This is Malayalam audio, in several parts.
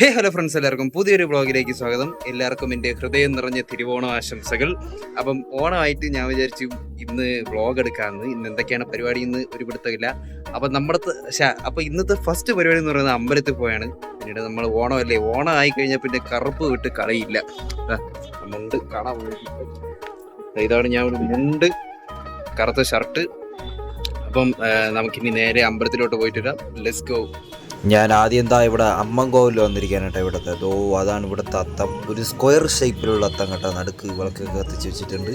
ഹേ ഹലോ ഫ്രണ്ട്സ് എല്ലാവർക്കും പുതിയൊരു ബ്ലോഗിലേക്ക് സ്വാഗതം. എല്ലാവർക്കും എന്റെ ഹൃദയം നിറഞ്ഞ തിരുവോണ ആശംസകൾ. അപ്പം ഓണമായിട്ട് ഞാൻ വിചാരിച്ചു ഇന്ന് വ്ളോഗ് എടുക്കാമെന്ന് ഇന്ന് എന്തൊക്കെയാണ് പരിപാടി ഇന്ന് ഒരു പിടുത്തമില്ല അപ്പം നമ്മുടെ അപ്പം ഇന്നത്തെ ഫസ്റ്റ് പരിപാടി എന്ന് പറയുന്നത് അമ്പലത്തിൽ പോയാണ്. പിന്നീട് നമ്മൾ ഓണമല്ലേ? ഓണം ആയി കഴിഞ്ഞാൽ പിന്നെ കറുപ്പ് വിട്ട് കളയില്ല. മുണ്ട് കാണാൻ ഇതാണ് ഞാൻ ഒരു മുണ്ട് കറുത്ത ഷർട്ട് അപ്പം നമുക്കിനി നേരെ അമ്പലത്തിലോട്ട് പോയിട്ട് വരാം. ലെറ്റ്സ് ഗോ ഞാൻ ആദ്യം എന്താ ഇവിടെ അമ്മൻ കോവിൽ വന്നിരിക്കാനായിട്ട് ഇവിടുത്തെ. ദോ അതാണ് ഇവിടുത്തെ അത്തം. ഒരു സ്ക്വയർ ഷേപ്പിലുള്ള അത്തം കേട്ടോ നടുക്ക് വിളക്കൊക്കെ കത്തിച്ച് വെച്ചിട്ടുണ്ട്.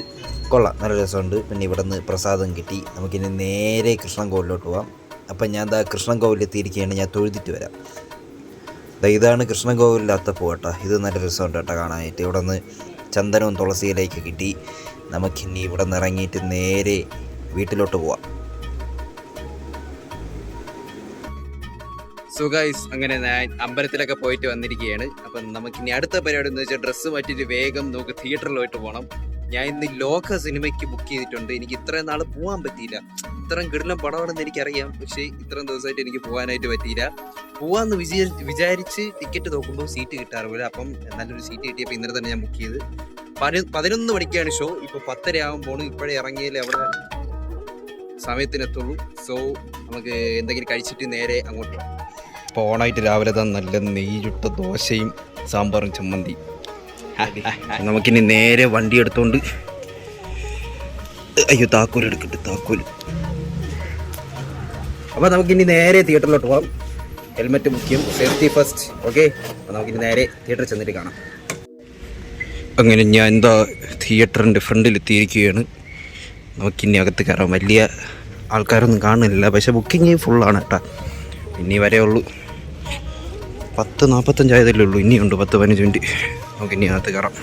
കൊള്ളാം നല്ല രസമുണ്ട്. പിന്നെ ഇവിടെ നിന്ന് പ്രസാദം കിട്ടി. നമുക്കിനി നേരെ കൃഷ്ണൻ കോവിലോട്ട് പോവാം. അപ്പം ഞാൻ എന്താ കൃഷ്ണൻകോവിൽ എത്തിയിരിക്കുകയാണ്. ഞാൻ തൊഴുതിട്ട് വരാം. ഇതാണ് കൃഷ്ണൻ കോവിലിന്റെ അത്തപ്പൂ കേട്ടോ. ഇത് നല്ല രസമുണ്ട് കേട്ടോ കാണാനായിട്ട്. ഇവിടെ നിന്ന് ചന്ദനവും തുളസിയിലേക്ക് കിട്ടി. നമുക്കിനി ഇവിടെ നിന്ന് ഇറങ്ങിയിട്ട് നേരെ വീട്ടിലോട്ട് പോവാം. സോ ഗൈസ് അങ്ങനെ അമ്പലത്തിലൊക്കെ പോയിട്ട് വന്നിരിക്കുകയാണ്. അപ്പം നമുക്ക് ഇനി അടുത്ത പരിപാടി എന്ന് വെച്ചാൽ ഡ്രസ്സ് മാറ്റിയിട്ട് വേഗം നമുക്ക് തിയേറ്ററിലോട്ട് പോകണം ഞാൻ ഇന്ന് ലോക സിനിമയ്ക്ക് ബുക്ക് ചെയ്തിട്ടുണ്ട്. എനിക്ക് ഇത്രയും നാൾ പോകാൻ പറ്റിയില്ല. ഇത്രയും കിടലം പടമാണെന്ന് എനിക്കറിയാം. പക്ഷേ ഇത്രയും ദിവസമായിട്ട് എനിക്ക് പോകാനായിട്ട് പറ്റിയില്ല. പോവാന്ന് വിചാ വിചാരിച്ച് ടിക്കറ്റ് നോക്കുമ്പോൾ സീറ്റ് കിട്ടാറില്ല അപ്പം നല്ലൊരു സീറ്റ് കിട്ടിയപ്പോൾ ഇന്നലെ തന്നെ ഞാൻ ബുക്ക് ചെയ്ത്. പതി പതിനൊന്ന് മണിക്കാണ് ഷോ ഇപ്പോൾ പത്തര ആകുമ്പോൾ ഇപ്പോഴേ ഇറങ്ങിയാലേ അവിടെ സമയത്തിനെത്തുള്ളൂ. സോ നമുക്ക് എന്തെങ്കിലും കഴിച്ചിട്ട് നേരെ അങ്ങോട്ട് ഓണായിട്ട് രാവിലെ തന്നെ നല്ല നെയ്യുട്ട ദോശയും സാമ്പാറും ചമ്മന്തി. നമുക്കിനി നേരെ വണ്ടി എടുത്തോണ്ട് അയ്യോ താക്കോൽ എടുക്കട്ടെ താക്കോൽ അപ്പോൾ നമുക്കിനി നേരെ തിയേറ്ററിലോട്ട് പോകാം ഹെൽമെറ്റ് മുഖ്യം സേഫ്റ്റി ഫസ്റ്റ് ഓക്കെ? നമുക്കിനി നേരെ തിയേറ്ററിൽ ചെന്നിട്ട് കാണാം. അങ്ങനെ ഞാൻ എന്താ തിയേറ്ററിന്റെ ഫ്രണ്ടിൽ എത്തിയിരിക്കുകയാണ്. നമുക്കിനി അകത്ത് കയറാം. വലിയ ആൾക്കാരൊന്നും കാണുന്നില്ല. പക്ഷെ ബുക്കിംഗ് ഫുള്ളാണ് കേട്ടോ. ഇനി വരെ ഉള്ളൂ. പത്ത് നാൽപ്പത്തഞ്ചായതല്ലേ ഉള്ളൂ. ഇനിയുണ്ട് പത്ത് പതിനഞ്ച് മിനിറ്റ്. നമുക്ക് ഇനി അകത്ത് കയറാം.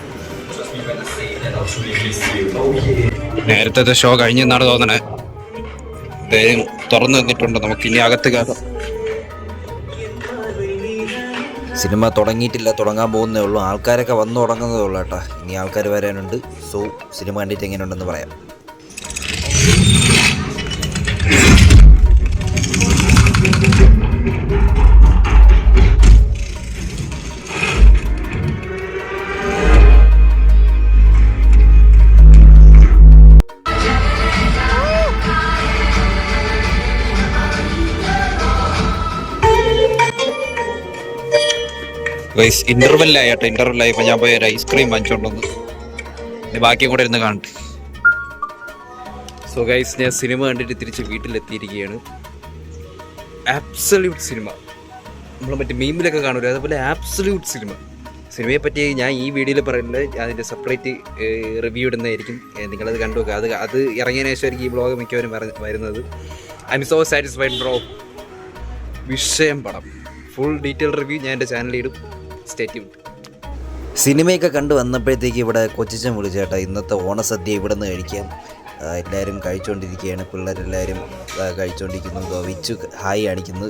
നേരത്തെ ഷോ കഴിഞ്ഞെന്നാണ് തോന്നണേ. അദ്ദേഹം തുറന്നു തന്നിട്ടുണ്ട് നമുക്ക് ഇനി അകത്ത് കയറാം. സിനിമ തുടങ്ങിയിട്ടില്ല തുടങ്ങാൻ പോകുന്നേ ഉള്ളൂ. ആൾക്കാരൊക്കെ വന്നു തുടങ്ങുന്നതേ ഉള്ളൂ കേട്ടോ. ഇനി ആൾക്കാർ വരാനുണ്ട്. സോ സിനിമ കണ്ടിട്ട് എങ്ങനെയുണ്ടെന്ന് പറയാം. ഗൈസ് ഇന്റർവെല്ലായി കേട്ടോ ഇന്റർവെൽ ഇപ്പൊ ഞാൻ പോയി ഒരു ഐസ്ക്രീം വാങ്ങിച്ചോണ്ടെന്ന്. ഇനി ബാക്കിയും കൂടെ ഇരുന്ന് കാണട്ടെ. സോ ഗൈസ് ഞാൻ സിനിമ കണ്ടിട്ട് തിരിച്ച് വീട്ടിലെത്തിയിരിക്കുകയാണ്. ആബ്സല്യൂട്ട് സിനിമ നമ്മൾ മറ്റേ മീമിലൊക്കെ കാണൂലേ? അതുപോലെ ആബ്സല്യൂട്ട് സിനിമ സിനിമയെ പറ്റി ഞാൻ ഈ വീഡിയോയിൽ പറയുന്നത് അതിന്റെ സെപ്പറേറ്റ് റിവ്യൂ ഇടുന്നതായിരിക്കും. നിങ്ങളത് കണ്ടു നോക്കുക അത് അത് ഇറങ്ങിയതിനു ശേഷമായിരിക്കും ഈ ബ്ലോഗ് മിക്കവരും വര- വരുന്നത്. I am so satisfied bro വിഷയം പടം. ഫുൾ ഡീറ്റെയിൽ റിവ്യൂ ഞാൻ എന്റെ ചാനലിൽ ഇടും. സ്റ്റേറ്റ് സിനിമയൊക്കെ കണ്ടു വന്നപ്പോഴത്തേക്ക് ഇവിടെ കൊച്ചിച്ചൻ വിളിച്ചേട്ടാ. ഇന്നത്തെ ഓണസദ്യ ഇവിടെ നിന്ന് കഴിക്കാം എല്ലാവരും കഴിച്ചുകൊണ്ടിരിക്കുകയാണ് പിള്ളേരെല്ലാവരും കഴിച്ചുകൊണ്ടിരിക്കുന്നു ഗവിച്ചു ഹായ് കാണിക്കുന്നു.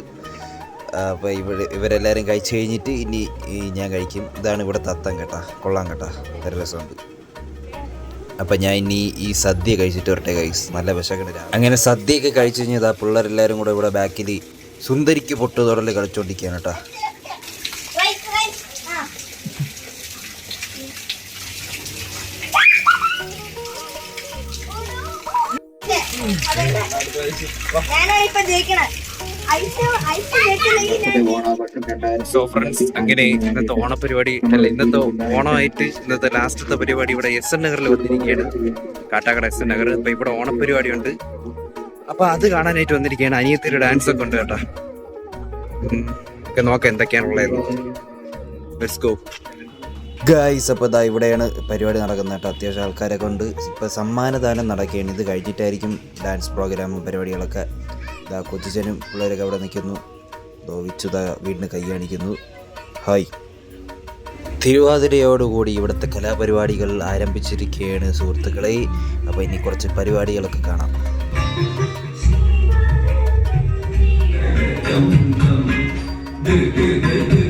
അപ്പോൾ ഇവിടെ ഇവരെല്ലാവരും കഴിച്ചു കഴിഞ്ഞിട്ട് ഇനി ഞാൻ കഴിക്കും. ഇതാണ് ഇവിടെ തത്തം കേട്ടാ. കൊള്ളാം കേട്ടാ. നല്ല രസമുണ്ട്. അപ്പം ഞാൻ ഇനി ഈ സദ്യ കഴിച്ചിട്ട് വരട്ടെ കൈസ് നല്ല വിശകണില്ല അങ്ങനെ സദ്യയൊക്കെ കഴിച്ചു കഴിഞ്ഞാൽ പിള്ളേരെല്ലാവരും കൂടെ ഇവിടെ ബാക്കിൽ സുന്ദരിക്ക് പൊട്ട് തൊടൽ കളിച്ചുകൊണ്ടിരിക്കുകയാണ് കേട്ടാ. സോ ഫ്രണ്ട്സ് അങ്ങനെ ഇന്നത്തെ ഓണപരിപാടി അല്ല ഇന്നത്തെ ഓണമായിട്ട് ഇന്നത്തെ ലാസ്റ്റത്തെ പരിപാടി ഇവിടെ എസ് എൻ നഗറിൽ വന്നിരിക്കുകയാണ്. കാട്ടാക്കട എസ് എൻ നഗർ അപ്പൊ ഇവിടെ ഓണപരിപാടി ഉണ്ട് അപ്പൊ അത് കാണാനായിട്ട് വന്നിരിക്കുകയാണ് അനിയത്തിയുടെ ഡാൻസ് ഒക്കെ ഉണ്ട് കേട്ടോ. ഒക്കെ നോക്കാം എന്തൊക്കെയാണുള്ളത് ലെറ്റ്സ് ഗോ ഗായ്സ് അപ്പോൾ ഇതാ ഇവിടെയാണ് പരിപാടി നടക്കുന്നത് കേട്ടോ അത്യാവശ്യം ആൾക്കാരെ കൊണ്ട് ഇപ്പോൾ സമ്മാനദാനം നടക്കുകയാണ് ഇത് കഴിഞ്ഞിട്ടായിരിക്കും ഡാൻസ് പ്രോഗ്രാമും പരിപാടികളൊക്കെ ഇതാ കൊച്ചിച്ചനും പിള്ളേരൊക്കെ അവിടെ നിൽക്കുന്നു ദോവിച്ചു വീടിന് കൈ കാണിക്കുന്നു ഹായ് തിരുവാതിരയോടുകൂടി ഇവിടുത്തെ കലാപരിപാടികൾ ആരംഭിച്ചിരിക്കുകയാണ് സുഹൃത്തുക്കളെ അപ്പോൾ ഇനി കുറച്ച് പരിപാടികളൊക്കെ കാണാം Thank your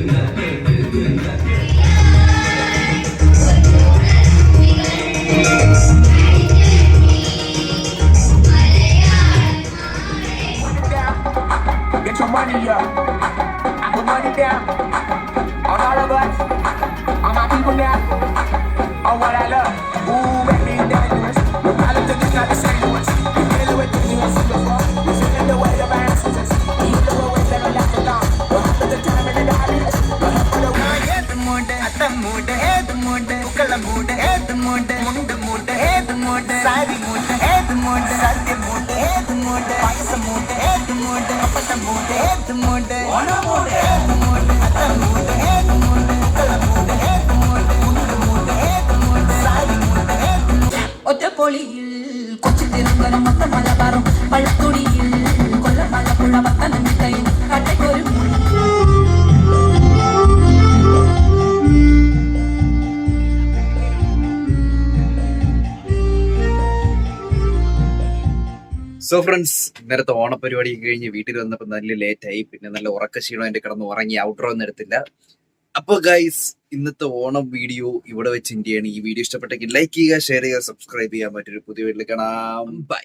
on what I love. Ooh, baby, dangerous. No problem to just not the same ones. You feel it with you and see before. You feel the way of answers. You know the way the I. What happened to time and the darkness? What happened to why? ஏது the அத்த மூட ஏது மூட உக்கல மூட ஏது மூட முண்டு மூட ஏது the சாரி மூட ஏது மூட சத்திய மூட ஏது மூட பாயச மூட ஏது the அப்பட்ட மூட ஏது மூட ஒன மூட ഒറ്റപ്പൊളിയിൽ കൊച്ചി തിരുവനന്തപുരം മൊത്തം മലബാറും പഴത്തൊടിയിൽ കൊല്ലം മലപ്പുഴ പത്തനംതിട്ടയും കട്ടക്കൊരു സോ ഫ്രണ്ട്സ് നേരത്തെ ഓണപരിപാടി കഴിഞ്ഞ് വീട്ടിൽ വന്നപ്പോൾ നല്ല ലേറ്റായി പിന്നെ നല്ല ഉറക്കക്ഷീണം എന്റെ കിടന്ന് ഉറങ്ങി. ഔട്ട്ഡോർ ഒന്നും എടുത്തില്ല. അപ്പൊ ഗൈസ് ഇന്നത്തെ ഓണം വീഡിയോ ഇവിടെ വെച്ച് ഇന്ത്യയാണ് ഈ വീഡിയോ ഇഷ്ടപ്പെട്ടെങ്കിൽ ലൈക്ക് ചെയ്യുക ഷെയർ ചെയ്യുക സബ്സ്ക്രൈബ് ചെയ്യാൻ മറ്റൊരു പുതിയ വീട്ടിൽ കാണാം. ബൈ